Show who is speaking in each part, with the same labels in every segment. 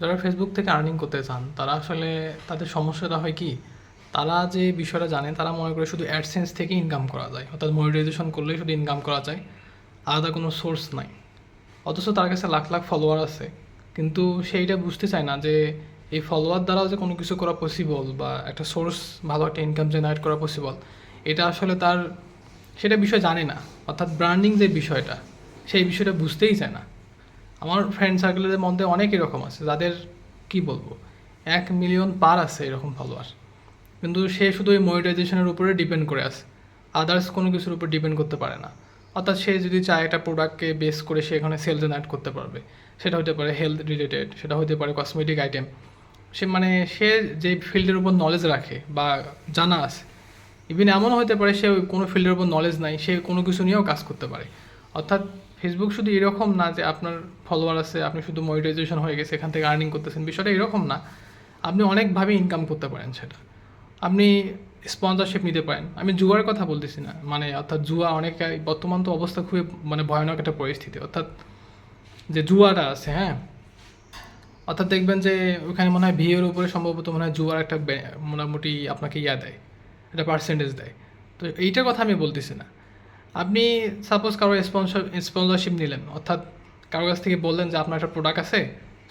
Speaker 1: যারা ফেসবুক থেকে আর্নিং করতে চান, তারা আসলে তাদের সমস্যাটা হয় কি? তারা যে বিষয়টা জানে, তারা মনে করে শুধু অ্যাডসেন্স থেকে ইনকাম করা যায়। অর্থাৎ মনিটাইজেশন করলেই শুধু ইনকাম করা যায়। আলাদা কোনো সোর্স নাই। অথচ তার কাছে লাখ লাখ ফলোয়ার আছে। কিন্তু সেইটা বুঝতে চায় না যে, এই ফলোয়ার দ্বারাও যে কোনো কিছু করা পসিবল বা একটা সোর্স ভালো একটা ইনকাম জেনারেট করা পসিবল এটা আসলে তার, সেটা বিষয় জানে না। অর্থাৎ ব্র্যান্ডিং যে বিষয়টা, সেই বিষয়টা বুঝতেই চায় না। আমার ফ্রেন্ড সার্কেলের মধ্যে অনেক এরকম আছে, যাদের কি বলব, এক মিলিয়ন পার আছে এরকম ফলোয়ার কিন্তু সে শুধু ওই মনিটাইজেশনের উপরে ডিপেন্ড করে আছে। আদার্স কোনো কিছুর উপর ডিপেন্ড করতে পারে না। অর্থাৎ সে যদি চায় একটা প্রোডাক্টকে বেস করে সে এখানে সেল জেনারেট করতে পারবে। সেটা হতে পারে হেলথ রিলেটেড সেটা হতে পারে কসমেটিক আইটেম সে মানে সে যে ফিল্ডের উপর নলেজ রাখে বা জানা আছে ইভেন এমনও হতে পারে সে কোনো ফিল্ডের উপর নলেজ নাই, সে কোনো কিছু নিয়েও কাজ করতে পারে। অর্থাৎ ফেসবুক শুধু এরকম না যে আপনার ফলোয়ার আছে, আপনি শুধু মনিটাইজেশন হয়ে গেছে, এখান থেকে আর্নিং করতেছেন, বিষয়টা এরকম না। আপনি অনেকভাবে ইনকাম করতে পারেন সেটা। আপনি স্পন্সরশিপ নিতে পারেন। আমি জুয়ার কথা বলতেছি না মানে অর্থাৎ জুয়া অনেক, বর্তমান তো অবস্থা খুবই মানে ভয়ানক একটা পরিস্থিতি। অর্থাৎ যে জুয়াটা আছে হ্যাঁ? অর্থাৎ দেখবেন যে ওখানে মনে হয় বিয়ের উপরে সম্ভবত মনে হয় জুয়ার একটা মোটামুটি আপনাকে ইয়া দেয়, একটা পার্সেন্টেজ দেয়। তো এইটার কথা আমি বলতেছি না। আপনি সাপোজ কারও স্পন্সর স্পন্সরশিপ নিলেন, অর্থাৎ কারও কাছ থেকে বললেন যে আপনার একটা প্রোডাক্ট আছে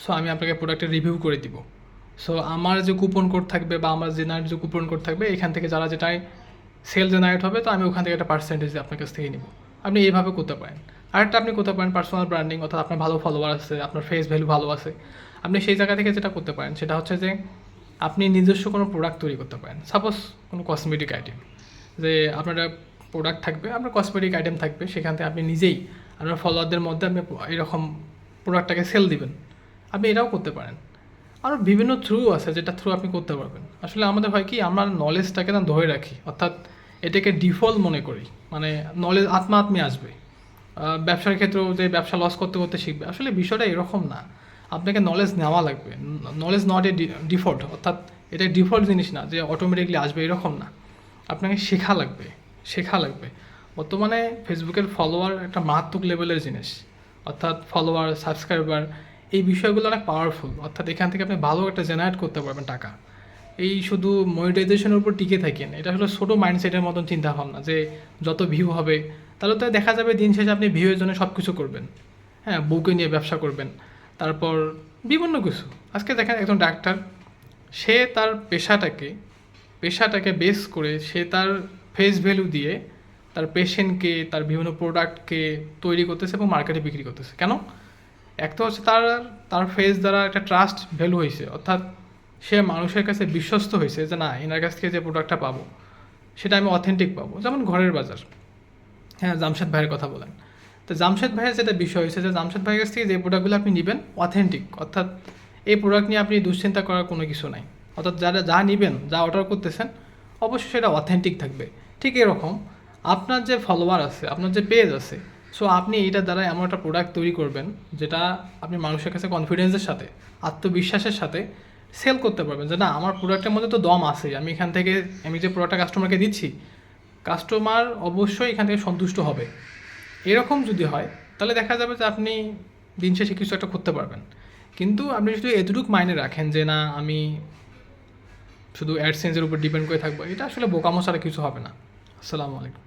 Speaker 1: সো আমি আপনাকে প্রোডাক্টের রিভিউ করে দিব। সো আমার যে কুপন কোড থাকবে বা আমার জেনারেট যে কুপন কোড থাকবে, এখান থেকে যারা যেটাই সেল জেনারেট হবে, তো আমি ওখান থেকে একটা পার্সেন্টেজ আপনার কাছ থেকে নিব। আপনি এইভাবে করতে পারেন। আরেকটা আপনি করতে পারেন পার্সোনাল ব্র্যান্ডিং অর্থাৎ আপনার ভালো ফলোয়ার আছে, আপনার ফেস ভ্যালু ভালো আছে। আপনি সেই জায়গা থেকে যেটা করতে পারেন, সেটা হচ্ছে যে আপনি নিজস্ব কোনো প্রোডাক্ট তৈরি করতে পারেন। সাপোজ কোনো কসমেটিক আইটেম যে আপনার প্রোডাক্ট থাকবে, আপনার কসমেটিক আইটেম থাকবে, সেখান থেকে আপনি নিজেই আপনার ফলোয়ারদের মধ্যে আপনি এরকম প্রোডাক্টটাকে সেল দিবেন, আপনি এটাও করতে পারেন। আরও বিভিন্ন থ্রু আছে যেটা থ্রু আপনি করতে পারবেন। আসলে আমাদের হয় কি, আমরা নলেজটাকে না ধরে রাখি, অর্থাৎ এটাকে ডিফল্ট মনে করি মানে নলেজ আত্মা আত্মী আসবে ব্যবসার ক্ষেত্রেও যে ব্যবসা লস করতে করতে শিখবে, আসলে বিষয়টা এরকম না। আপনাকে নলেজ নেওয়া লাগবে নলেজ নট এ ডিফল্ট অর্থাৎ এটা ডিফল্ট জিনিস না যে অটোমেটিকলি আসবে, এরকম না। আপনাকে শেখা লাগবে শেখা লাগবে। বর্তমানে ফেসবুকের ফলোয়ার একটা মারাত্মক লেভেলের জিনিস। অর্থাৎ ফলোয়ার সাবস্ক্রাইবার এই বিষয়গুলো অনেক পাওয়ারফুল অর্থাৎ এখান থেকে আপনি ভালো একটা জেনারেট করতে পারবেন টাকা। এই শুধু মনিটাইজেশনের উপর টিকে থাকেন এটা হলো ছোটো মাইন্ডসেটের মতন চিন্তা ভাবনা যে যত ভিউ হবে, তাহলে তো দেখা যাবে দিন শেষে আপনি ভিউয়ের জন্য সব কিছু করবেন। হ্যাঁ বউকে নিয়ে ব্যবসা করবেন, তারপর বিভিন্ন কিছু। আজকে দেখেন একজন ডাক্তার, সে তার পেশাটাকে পেশাটাকে বেস করে সে তার ফেস ভ্যালু দিয়ে তার পেশেন্টকে তার বিভিন্ন প্রোডাক্টকে তৈরি করতেছে এবং মার্কেটে বিক্রি করতেছে। কেন? এক তো হচ্ছে তার তার ফেস দ্বারা একটা ট্রাস্ট ভ্যালু হয়েছে। অর্থাৎ সে মানুষের কাছে বিশ্বস্ত হয়েছে যে না, এনার কাছ থেকে যে প্রোডাক্টটা পাবো, সেটা আমি অথেন্টিক পাবো। যেমন ঘরের বাজার। হ্যাঁ জামশেদ ভাইয়ের কথা বলেন। তো জামশেদ ভাইয়ের যেটা বিষয় হয়েছে যে জামশেদ ভাইয়ের কাছ থেকে যে প্রোডাক্টগুলো আপনি নেবেন অথেন্টিক অর্থাৎ এই প্রোডাক্ট নিয়ে আপনি দুশ্চিন্তা করার কোনো কিছু নাই। অর্থাৎ যারা, যা নেবেন, যা অর্ডার করতেছেন, অবশ্যই সেটা অথেন্টিক থাকবে। ঠিক এরকম। আপনার যে ফলোয়ার আছে, আপনার যে পেজ আছে সো আপনি এইটার দ্বারা এমন একটা প্রোডাক্ট তৈরি করবেন, যেটা আপনি মানুষের কাছে কনফিডেন্সের সাথে, আত্মবিশ্বাসের সাথে সেল করতে পারবেন। যে না, আমার প্রোডাক্টের মধ্যে তো দম আছে আমি এখান থেকে, আমি যে প্রোডাক্টটা কাস্টমারকে দিচ্ছি কাস্টমার অবশ্যই এখান থেকে সন্তুষ্ট হবে। এরকম যদি হয়, তাহলে দেখা যাবে যে আপনি দিন শেষে কিছু একটা করতে পারবেন। কিন্তু আপনি যদি এতটুকু মাইনে রাখেন যে না, আমি শুধু অ্যাডসেন্সের উপর ডিপেন্ড করে থাকব, এটা আসলে বোকামো ছাড়া কিছু হবে না। আসসালামু আলাইকুম।